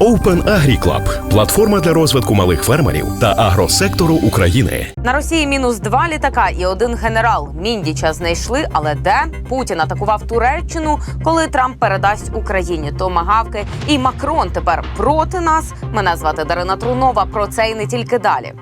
Open Agri Club – платформа для розвитку малих фермерів та агросектору України. На Росії мінус два літака і один генерал. Міндіча знайшли, але де Путін атакував Туреччину, коли Трамп передасть Україні томагавки. І Макрон тепер проти нас. Мене звати Дарина Трунова. Про це і не тільки далі.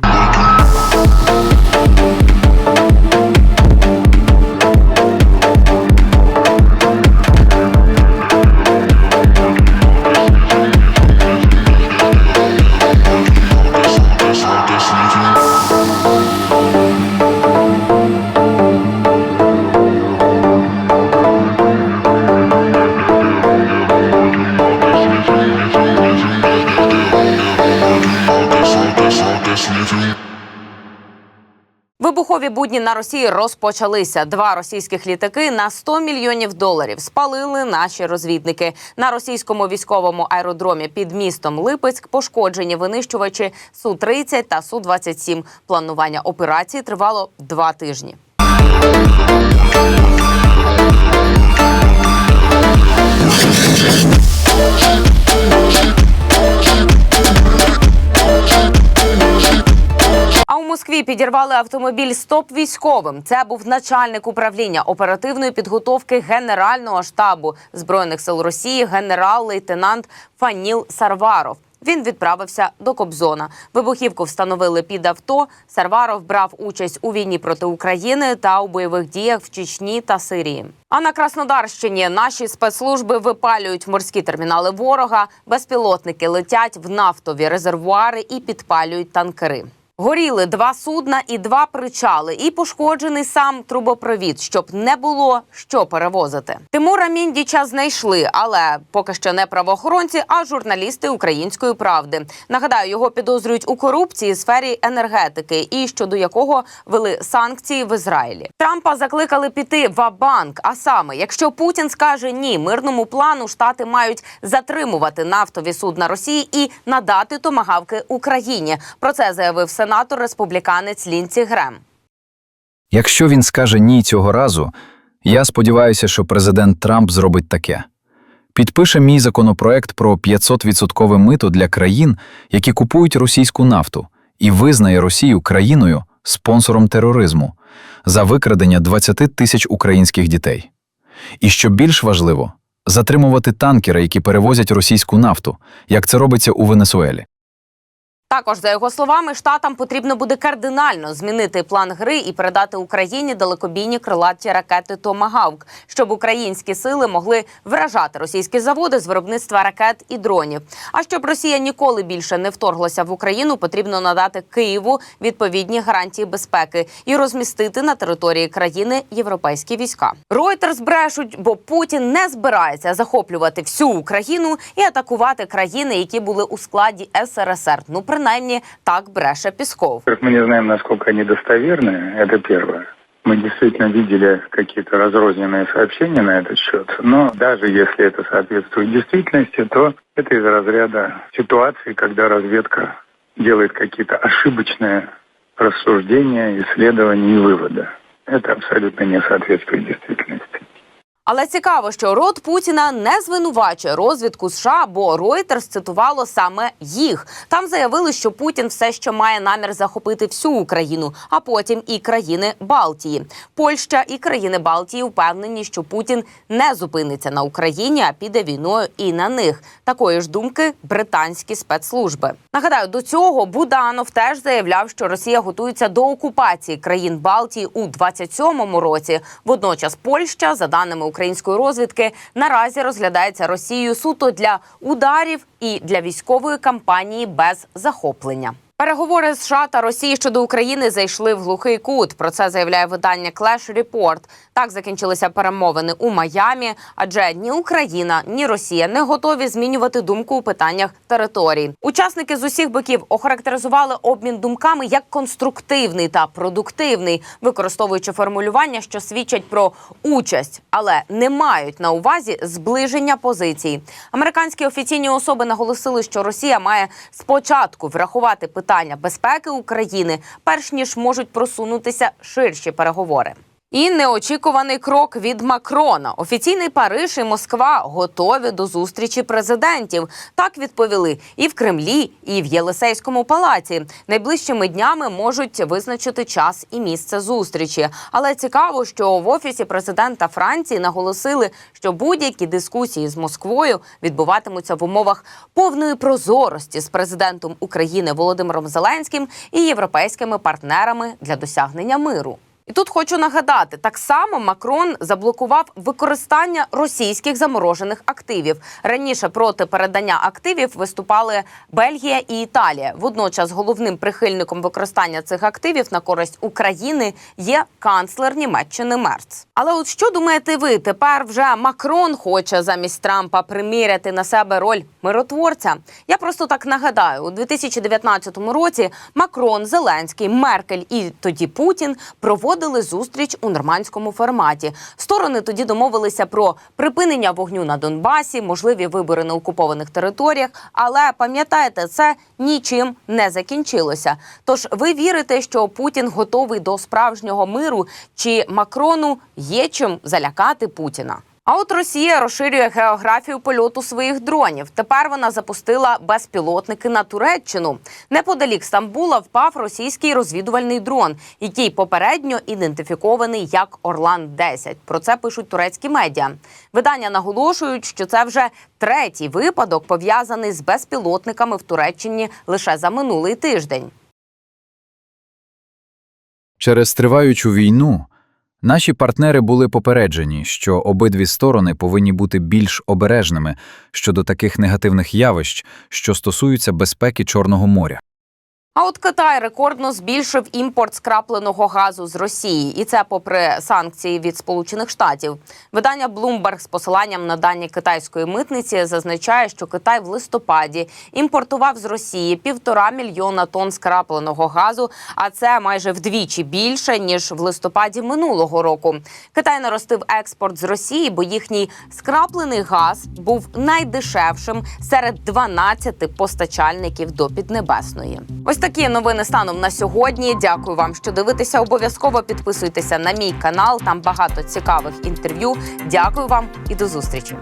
Вибухові будні на Росії розпочалися. Два російських літаки на 100 мільйонів доларів спалили наші розвідники на російському військовому аеродромі під містом Липецьк. Пошкоджені винищувачі су 30 та су 27 Планування операції тривало два тижні. Підірвали автомобіль стоп військовим. Це був начальник управління оперативної підготовки Генерального штабу збройних сил Росії, генерал-лейтенант Фаніл Сарваров. Він відправився до Кобзона. Вибухівку встановили під авто. Сарваров брав участь у війні проти України та у бойових діях в Чечні та Сирії. А на Краснодарщині наші спецслужби випалюють морські термінали ворога. Безпілотники летять в нафтові резервуари і підпалюють танкери. Горіли два судна і два причали, і пошкоджений сам трубопровід, щоб не було що перевозити. Тимура Міндіча знайшли, але поки що не правоохоронці, а журналісти української правди. Нагадаю, його підозрюють у корупції в сфері енергетики, і щодо якого вели санкції в Ізраїлі. Трампа закликали піти в банк А саме, якщо Путін скаже ні, мирному плану штати мають затримувати нафтові судна Росії і надати томагавки Україні. Про це заявив сенатор республіканець Лінці Грем. Якщо він скаже ні цього разу, я сподіваюся, що президент Трамп зробить таке. Підпише мій законопроект про 500% мито для країн, які купують російську нафту, і визнає Росію країною спонсором тероризму за викрадення 20 тисяч українських дітей. І що більш важливо, затримувати танкери, які перевозять російську нафту, як це робиться у Венесуелі. Також за його словами, штатам потрібно буде кардинально змінити план гри і передати Україні далекобійні крилаті ракети Томагавк, щоб українські сили могли вражати російські заводи з виробництва ракет і дронів. А щоб Росія ніколи більше не вторглася в Україну, потрібно надати Києву відповідні гарантії безпеки і розмістити на території країни європейські війська. Ройтерс брешуть, бо Путін не збирається захоплювати всю Україну і атакувати країни, які були у складі СРСР. Ну принаймні так бреше Пісков. Во-первых, мы не знаем, насколько они достоверны, это первое. Мы действительно видели какие-то разрозненные сообщения на этот счет, но даже если это соответствует действительности, то это из разряда ситуации, когда разведка делает какие-то ошибочные рассуждения, исследования и выводы. Это абсолютно не соответствует действительности. Але цікаво, що рот Путіна не звинувачує розвідку США, бо Reuters цитувало саме їх. Там заявили, що Путін все ще має намір захопити всю Україну, а потім і країни Балтії. Польща і країни Балтії впевнені, що Путін не зупиниться на Україні, а піде війною і на них. Такої ж думки британські спецслужби. Нагадаю, до цього Буданов теж заявляв, що Росія готується до окупації країн Балтії у 27-му році. Водночас Польща, за даними української розвідки, наразі розглядається Росією суто для ударів і для військової кампанії без захоплення. Переговори США та Росії щодо України зайшли в глухий кут. Про це заявляє видання Clash Report. Так закінчилися перемовини у Майамі, адже ні Україна, ні Росія не готові змінювати думку у питаннях територій. Учасники з усіх боків охарактеризували обмін думками як конструктивний та продуктивний, використовуючи формулювання, що свідчать про участь, але не мають на увазі зближення позицій. Американські офіційні особи наголосили, що Росія має спочатку врахувати питання безпеки України, перш ніж можуть просунутися ширші переговори. І неочікуваний крок від Макрона. Офіційний Париж і Москва готові до зустрічі президентів. Так відповіли і в Кремлі, і в Єлисейському палаці. Найближчими днями можуть визначити час і місце зустрічі. Але цікаво, що в офісі президента Франції наголосили, що будь-які дискусії з Москвою відбуватимуться в умовах повної прозорості з президентом України Володимиром Зеленським і європейськими партнерами для досягнення миру. І тут хочу нагадати, так само Макрон заблокував використання російських заморожених активів. Раніше проти передання активів виступали Бельгія і Італія. Водночас головним прихильником використання цих активів на користь України є канцлер Німеччини Мерц. Але от що думаєте ви? Тепер вже Макрон хоче замість Трампа приміряти на себе роль миротворця. Я просто так нагадаю, у 2019 році Макрон, Зеленський, Меркель і тоді Путін проводили зустріч у нормандському форматі. Сторони тоді домовилися про припинення вогню на Донбасі, можливі вибори на окупованих територіях. Але пам'ятаєте, це нічим не закінчилося. Тож ви вірите, що Путін готовий до справжнього миру, чи Макрону є чим залякати Путіна? А от Росія розширює географію польоту своїх дронів. Тепер вона запустила безпілотники на Туреччину. Неподалік Стамбула впав російський розвідувальний дрон, який попередньо ідентифікований як Орлан 10 Про це пишуть турецькі медіа. Видання наголошують, що це вже третій випадок пов'язаний з безпілотниками в Туреччині лише за минулий тиждень. Через триваючу війну наші партнери були попереджені, що обидві сторони повинні бути більш обережними щодо таких негативних явищ, що стосуються безпеки Чорного моря. А от Китай рекордно збільшив імпорт скрапленого газу з Росії, і це попри санкції від Сполучених Штатів. Видання Bloomberg з посиланням на дані китайської митниці зазначає, що Китай в листопаді імпортував з Росії півтора мільйона тонн скрапленого газу, а це майже вдвічі більше ніж в листопаді минулого року. Китай наростив експорт з Росії, бо їхній скраплений газ був найдешевшим серед 12 постачальників до Піднебесної. Ось такі новини станом на сьогодні. Дякую вам, що дивитеся. Обов'язково підписуйтеся на мій канал. Там багато цікавих інтерв'ю. Дякую вам і до зустрічі.